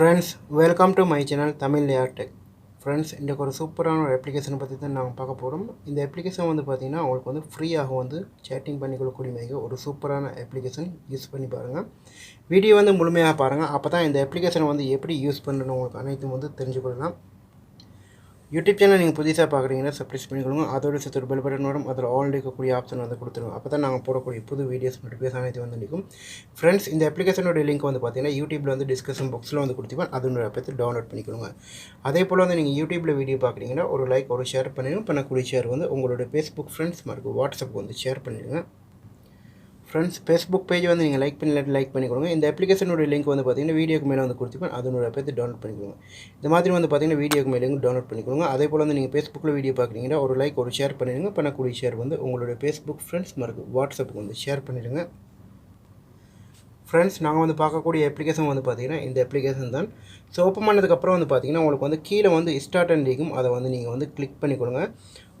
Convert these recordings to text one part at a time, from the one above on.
Friends welcome to my channel Tamil Airtech friends இன்றைக்கு ஒரு சூப்பரான ஒரு அப்ளிகேஷனை பற்றி தான் நாங்கள் பார்க்க போகிறோம் இந்த அப்ளிகேஷன் வந்து பார்த்திங்கன்னா உங்களுக்கு வந்து ஃப்ரீயாக வந்து சேட்டிங் பண்ணிக்கொள்ளக்கூடிய மிக ஒரு சூப்பரான அப்ளிகேஷன் யூஸ் பண்ணி பாருங்கள் வீடியோ வந்து முழுமையாக பாருங்கள் அப்போ தான் இந்த அப்ளிகேஷனை வந்து எப்படி யூஸ் பண்ணணும் உங்களுக்கு அனைத்தும் வந்து தெரிஞ்சுக்கொள்ளலாம். யூடியூப் சேனல் நீங்கள் புதுசாக பார்க்குறீங்கன்னா சப்ரைஸ் பண்ணிக்கொள்ளுங்க. அதோட சேர்த்து ஒரு பெல் பட்டன் வரும் அதில் ஆல் இருக்கக்கூடிய ஆப்ஷன் வந்து கொடுத்துருவோம் அப்போ தான் நாங்கள் போடக்கூடிய புது வீடியோஸ் நோட்டிஃபிகேஷன் அனைத்து வந்து நிற்கும். ஃப்ரெண்ட்ஸ் இந்த அப்ளிகேஷனோட லிங்க் வந்து பார்த்தீங்கன்னா யூடியூப்பில் வந்து டிஸ்கஷன் பாக்ஸில் வந்து கொடுத்துப்பேன் அதனோட பார்த்து டவுன்லோட் பண்ணிக்கோங்க அதே போல் வந்து நீங்கள் யூடியூப்பில் வீடியோ பார்க்குறீங்கன்னா ஒரு லைக் ஒரு ஷேர் பண்ணிடுங்க. பண்ணக்கூடிய ஷேர் வந்து உங்களோட ஃபேஸ்புக் ஃப்ரெண்ட்ஸ் மார்க்கு வாட்ஸ்அப்புக்கு வந்து ஷேர் பண்ணிடுங்க. ஃப்ரெண்ட்ஸ் ஃபேஸ்புக் பேஜ் வந்து நீங்கள் லைக் பண்ணி லைக் பண்ணி கொடுங்க. இந்த அப்ளிகேஷனோட லிங்க் வந்து பார்த்தீங்கன்னா வீடியோக்கு மேலே வந்து கொடுத்துப்பேன் அதனோட பேர்த்து டவுன்லோட் பண்ணிக்கோங்க இந்த மாதிரி வந்து பார்த்தீங்கன்னா வீடியோக்கு மேலே டவுன்லோட் பண்ணிக்கோங்க அதே போல் வந்து நீங்கள் ஃபேஸ்புக்கில் வீடியோ பார்க்குறீங்கன்னா ஒரு லைக் ஒரு ஷேர் பண்ணிடுங்க. பண்ணக்கூடிய ஷேர் வந்து உங்களோட ஃபேஸ்புக் ஃப்ரெண்ட்ஸ் மறக்கு வாட்ஸ்அப்புக்கு வந்து ஷேர் பண்ணிடுங்க. ஃப்ரெண்ட்ஸ் நாங்கள் வந்து பார்க்கக்கூடிய அப்ளிகேஷன் வந்து பார்த்தீங்கன்னா இந்த அப்ளிகேஷன் தான். ஸோ ஓப்பன் பண்ணதுக்கப்புறம் வந்து பார்த்தீங்கன்னா உங்களுக்கு வந்து கீழே வந்து ஸ்டார்ட் அண்ட் இருக்கும் அதை வந்து நீங்கள் வந்து கிளிக் பண்ணி கொடுங்க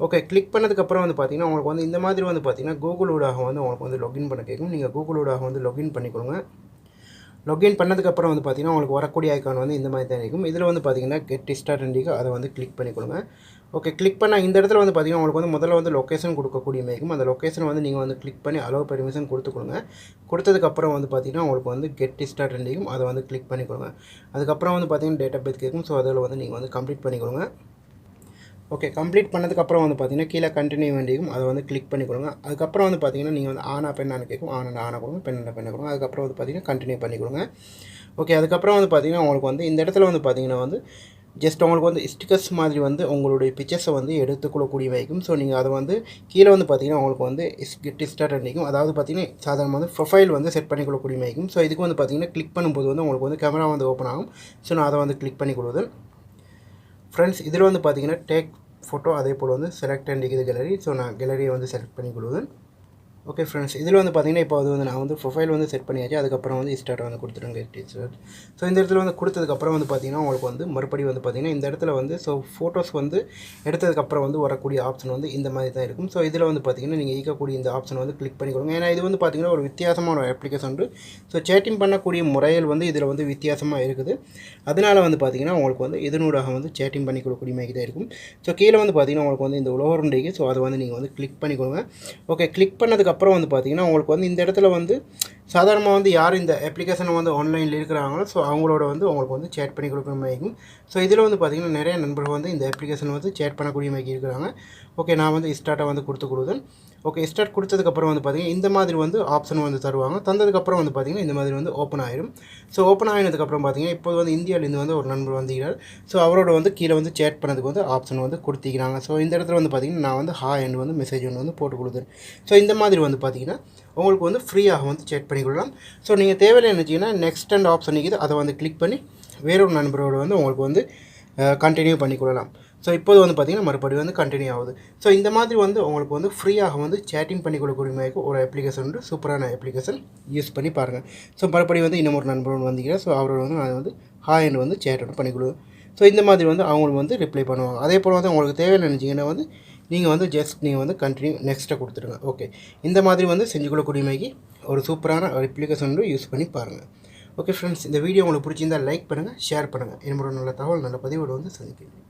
ஓகே கிளிக் பண்ணதுக்கப்புறம் வந்து பார்த்தீங்கன்னா உங்களுக்கு வந்து இந்த மாதிரி வந்து பார்த்தீங்கன்னா கூகுள் ஊடாக வந்து உங்களுக்கு வந்து லாகின் பண்ண கேட்கும். நீங்கள் கூகுள் ஊடாக வந்து லாகின் பண்ணிக்கொடுங்க லாகின் பண்ணதுக்கப்புறம் வந்து பார்த்தீங்கன்னா உங்களுக்கு வரக்கூடிய ஐக்கான் வந்து இந்த மாதிரி தான் இருக்கும். இதில் வந்து பார்த்தீங்கன்னா கெட் டிஸ்டார்ட் அண்டிக்கு அதை வந்து கிளிக் பண்ணி கொடுங்க. ஓகே கிளிக் பண்ணால் இந்த இடத்துல வந்து பார்த்திங்கன்னா உங்களுக்கு வந்து முதல்ல வந்து லொக்கேஷன் கொடுக்கக்கூடிய மேகும் அந்த லொக்கேஷன் வந்து நீங்கள் வந்து கிளிக் பண்ணி அலோவ் பெர்மிஷன் கொடுத்து கொடுங்க. கொடுத்ததுக்கப்புறம் வந்து பார்த்தீங்கன்னா உங்களுக்கு வந்து கெட் டிஸ்டார்ட் அண்டிக்கும் அதை வந்து கிளிக் பண்ணி கொடுங்க. அதுக்கப்புறம் வந்து பார்த்தீங்கன்னா டேட்டா பேத் கேட்கும். ஸோ அதில் வந்து நீங்கள் வந்து கம்ப்ளீட் பண்ணி கொடுங்க. ஓகே கம்ப்ளீட் பண்ணதுக்கப்புறம் வந்து பார்த்தீங்கன்னா கீழே கண்டினியூ வேண்டியும் அதை வந்து கிளிக் பண்ணி கொடுங்க. அதுக்கப்புறம் வந்து பார்த்தீங்கன்னா நீங்கள் வந்து ஆனா பெண்ணான்னு கேட்கும் ஆனா ஆனா கொடுங்க பெண்ணா பெண்ணை கொடுங்க. அதுக்கப்புறம் வந்து பார்த்தீங்கன்னா கண்டினியூ பண்ணி கொடுங்க. ஓகே அதுக்கப்புறம் வந்து பார்த்தீங்கன்னா உங்களுக்கு வந்து இந்த இடத்துல வந்து பார்த்தீங்கன்னா வந்து ஜஸ்ட் உங்களுக்கு வந்து ஸ்டிக்கர்ஸ் மாதிரி வந்து உங்களுடைய பிக்சர்ஸை வந்து எடுத்துக்கொள்ளக்கூடிய வைக்கும் ஸோ நீங்கள் அதை வந்து கீழே வந்து பார்த்தீங்கன்னா உங்களுக்கு வந்து கெட் ஸ்டார்ட் அடிக்கும் அதாவது பார்த்தீங்கன்னா சாதாரணமாக வந்து ப்ரொஃபைல் வந்து செட் பண்ணிக்கொள்ளக்கூடிய வைக்கும் ஸோ இதுக்கு வந்து பார்த்தீங்கன்னா கிளிக் பண்ணும்போது வந்து உங்களுக்கு வந்து கேமரா வந்து ஓப்பன் ஆகும். ஸோ நான் அதை வந்து கிளிக் பண்ணி கொடுதல் ஃப்ரெண்ட்ஸ் இதில் வந்து பார்த்தீங்கன்னா டேக் ஃபோட்டோ அதே போல் வந்து select and degree gallery so நான் கேலரியை வந்து செலக்ட் பண்ணி கொடுவேன் ஓகே ஃப்ரெண்ட்ஸ் இதில் வந்து பார்த்தீங்கன்னா இப்போ அது வந்து நான் வந்து ப்ரொஃபைல் வந்து செட் பண்ணியாச்சு. அதுக்கப்புறம் வந்து ஸ்டார்ட் வந்து கொடுத்துருங்க டீச்சர் ஸோ இந்த இடத்துல வந்து கொடுத்ததுக்கப்புறம் வந்து பார்த்தீங்கன்னா உங்களுக்கு வந்து மறுபடியும் வந்து பார்த்தீங்கன்னா இந்த இடத்துல வந்து ஸோ ஃபோட்டோஸ் வந்து எடுத்ததுக்கப்புறம் வந்து வரக்கூடிய ஆப்ஷன் வந்து இந்த மாதிரி தான் இருக்கும். ஸோ இதில் வந்து பார்த்தீங்கன்னா நீங்கள் ஈக்கக்கூடிய இந்த ஆப்ஷன் வந்து கிளிக் பண்ணி கொடுங்க. ஏன்னா இது வந்து பார்த்தீங்கன்னா ஒரு வித்தியாசமான ஒரு அப்ளிகேஷன் உண்டு. ஸோ சேட்டிங் பண்ணக்கூடிய முறையில் வந்து இதில் வந்து வித்தியாசமாக இருக்குது. அதனால் வந்து பார்த்தீங்கன்னா உங்களுக்கு வந்து இதனூடாக வந்து சேட்டிங் பண்ணி கொடுக்கக்கூடிய மாதிரி தான் இருக்கும். ஸோ கீழே வந்து பார்த்தீங்கன்னா உங்களுக்கு வந்து இந்த உலகருண்டைக்கு ஸோ அதை வந்து நீங்கள் வந்து கிளிக் பண்ணி கொடுங்க. ஓகே கிளிக் பண்ணதுக்கு அப்புறம் வந்து பார்த்தீங்கன்னா உங்களுக்கு வந்து இந்த இடத்துல வந்து சாதாரணமாக வந்து யார் இந்த அப்ளிகேஷனை வந்து ஆன்லைனில் இருக்கிறாங்களோ ஸோ அவங்களோட வந்து உங்களுக்கு வந்து சேட் பண்ணி கொடுக்குற மாதிரி ஸோ இதில் வந்து பார்த்திங்கன்னா நிறைய நண்பர்கள் வந்து இந்த அப்ளிகேஷன் வந்து சேட் பண்ணக்கூடிய மாதிரி இருக்கிறாங்க. ஓகே நான் வந்து ஸ்டார்ட்டை வந்து கொடுத்து கொடுத்தேன் ஓகே ஸ்டார்ட் கொடுத்ததுக்கப்புறம் வந்து பார்த்திங்கன்னா இந்த மாதிரி வந்து ஆப்ஷன் வந்து தருவாங்க. தந்ததுக்கப்புறம் வந்து பார்த்திங்கன்னா இந்த மாதிரி வந்து ஓப்பன் ஆயிரும். ஸோ ஓப்பன் ஆகினதுக்கப்புறம் பார்த்திங்கன்னா இப்போ வந்து இந்தியாவிலேருந்து வந்து ஒரு நண்பர் வந்திருக்கிறார். ஸோ அவரோட வந்து கீழே வந்து சேட் பண்ணதுக்கு வந்து ஆப்ஷன் வந்து கொடுத்திக்கிறாங்க ஸோ இந்த இடத்துல வந்து பார்த்திங்கன்னா நான் வந்து ஹா என்று வந்து மெசேஜ் ஒன்று வந்து போட்டு கொடுத்தேன் ஸோ இந்த மாதிரி வந்து பார்த்திங்கன்னா உங்களுக்கு வந்து ஃப்ரீயாக வந்து சேட் பண்ணிக்கொள்ளலாம். ஸோ நீங்கள் தேவையில்லை நினச்சிங்கன்னா நெக்ஸ்ட் அண்ட் ஆப்ஷன் இருக்குது. அதை வந்து கிளிக் பண்ணி வேறொரு நண்பரோட வந்து உங்களுக்கு வந்து கண்டினியூ பண்ணிக்கொள்ளலாம். ஸோ இப்போது வந்து பார்த்திங்கன்னா மறுபடியும் வந்து கண்டினியூ ஆகுது. ஸோ இந்த மாதிரி வந்து உங்களுக்கு வந்து ஃப்ரீயாக வந்து சேட்டிங் பண்ணி கொடுக்கக்கூடிய மாதிரி ஒரு அப்ளிகேஷன் வந்து சூப்பரான அப்ளிகேஷன் யூஸ் பண்ணி பாருங்கள் ஸோ மறுபடியும் வந்து இன்னும் ஒரு நண்பர் வந்தீங்கன்னா ஸோ அவரோட வந்து நான் வந்து ஹாய்னு வந்து சேட் வந்து பண்ணி கொடுவேன் ஸோ இந்த மாதிரி வந்து அவங்களுக்கு வந்து ரிப்ளை பண்ணுவாங்க. அதே போல் வந்து உங்களுக்கு தேவையான நினச்சிங்கன்னா வந்து நீங்கள் வந்து ஜஸ்ட் நீங்கள் வந்து கண்டினியூ நெக்ஸ்ட்டை கொடுத்துருங்க ஓகே இந்த மாதிரி வந்து செஞ்சு கொள்ளக்கூடிய மேகி ஒரு சூப்பரான ஒரு அப்ளிகேஷன் யூஸ் பண்ணி பாருங்கள் ஓகே ஃப்ரெண்ட்ஸ் இந்த வீடியோ உங்களுக்கு பிடிச்சிருந்தால் லைக் பண்ணுங்கள் ஷேர் பண்ணுங்கள் என்னோட நல்ல தகவல் நல்ல பதிவோடு வந்து சந்திக்கிறேன்.